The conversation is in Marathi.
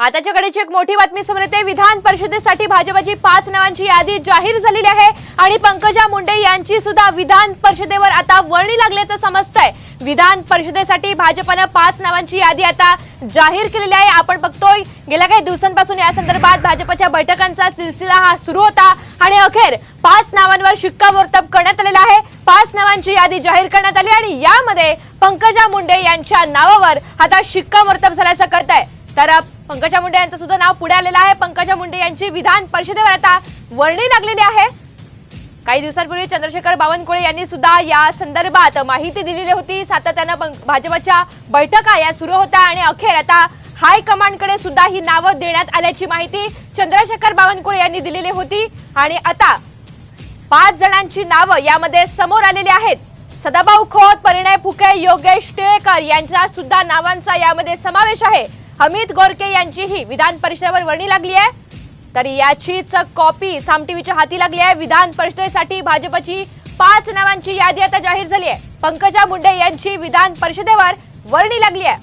आताच्याकडेची एक मोठी बातमी समोर येते विधान परिषदेसाठी भाजपाची पाच नावांची यादी जाहीर झालेली आहे आणि पंकजा मुंडे यांची सुद्धा विधान परिषदेवर आता वर्णी लागल्याचं समजतंय. विधान परिषदेसाठी भाजपानं पाच नावांची यादी आता जाहीर केलेली आहे. आपण बघतोय गेल्या काही दिवसांपासून या संदर्भात भाजपच्या बैठकांचा सिलसिला हा सुरू होता आणि अखेर पाच नावांवर शिक्कामोर्तब करण्यात आलेला आहे. पाच नावांची यादी जाहीर करण्यात आली आणि यामध्ये पंकजा मुंडे यांच्या नावावर आता शिक्कामोर्तब झाल्याचं कळत आहे तर पंकजा मुंडे यांचं सुद्धा नाव पुढे आलेलं आहे. पंकजा मुंडे यांची विधान परिषदेवर आता वर्णी लागलेली आहे. काही दिवसांपूर्वी चंद्रशेखर बावनकुळे यांनी सुद्धा या संदर्भात माहिती दिलेली होती. सातत्यानं पं- भाजपच्या बैठका या सुरू होत्या आणि अखेर आता हायकमांडकडे सुद्धा ही नावं देण्यात आल्याची माहिती चंद्रशेखर बावनकुळे यांनी दिलेली होती. आणि आता पाच जणांची नावं यामध्ये समोर आलेली आहेत. सदाभाऊ खोत परिणय फुके योगेश टिळेकर यांच्या सुद्धा नावांचा यामध्ये समावेश आहे. हमीद गोरके यांचीही विधान परिषदेवर वर्णी लागली आहे. तर याचीच कॉपी साम टीव्हीच्या हाती लागली आहे. विधान परिषदेसाठी भाजपची पाच नावांची यादी आता जाहीर झाली आहे. पंकजा मुंडे यांची विधान परिषदेवर वर्णी लागली आहे.